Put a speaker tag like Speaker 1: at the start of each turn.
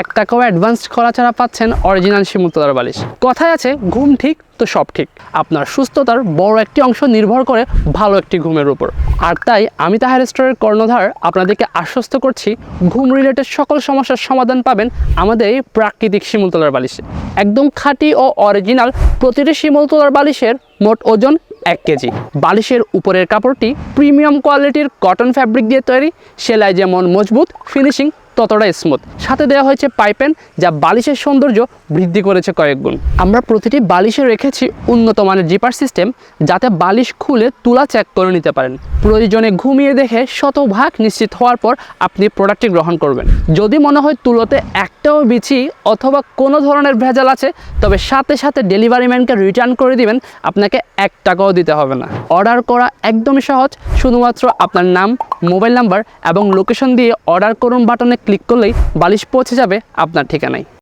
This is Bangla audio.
Speaker 1: এক টাকাও অ্যাডভান্স করা ছাড়া পাচ্ছেন অরিজিনাল শিমুলতলার বালিশ। কথায় আছে, ঘুম ঠিক, তো সব ঠিক। আপনার সুস্থতার বড় একটি অংশ নির্ভর করে ভালো একটি ঘুমের উপর। আর তাই আমি তাহার স্টোরের কর্ণধার, আপনাদেরকে আশ্বস্ত করছি, ঘুম রিলেটেড সকল সমস্যার সমাধান পাবেন আমাদের এই প্রাকৃতিক শিমুলতলার বালিশে। একদম খাঁটি ও অরিজিনাল প্রতিটি শিমুলতলার বালিশের মোট ওজন এক কেজি। বালিশের উপরের কাপড়টি প্রিমিয়াম কোয়ালিটির কটন ফ্যাব্রিক দিয়ে তৈরি, সেলাই যেমন মজবুত ফিনিশিং ততটাই স্মুথ সাথে দেওয়া হয়েছে পাইপেন যা বালিশের সৌন্দর্য বৃদ্ধি করেছে কয়েকগুণ আমরা প্রতিটি বালিশে রেখেছি উন্নত মানের জিপার সিস্টেম যাতে বালিশ খুলে তুলা চেক করে নিতে পারেন। প্রয়োজনে ঘুমিয়ে দেখে শতভাগ নিশ্চিত হওয়ার পর আপনি প্রোডাক্টটি গ্রহণ করবেন। যদি মনে হয় তুলোতে একটাও বিচি অথবা কোনো ধরনের ভেজাল আছে, তবে সাথে সাথে ডেলিভারি ম্যানকে রিটার্ন করে দিবেন। আপনাকে এক টাকাও দিতে হবে না। অর্ডার করা একদমই সহজ, শুধুমাত্র আপনার নাম, মোবাইল নাম্বার এবং লোকেশন দিয়ে অর্ডার করুন বাটনে ক্লিক করলেই বালিশ পৌঁছে যাবে আপনার ঠিকানায়।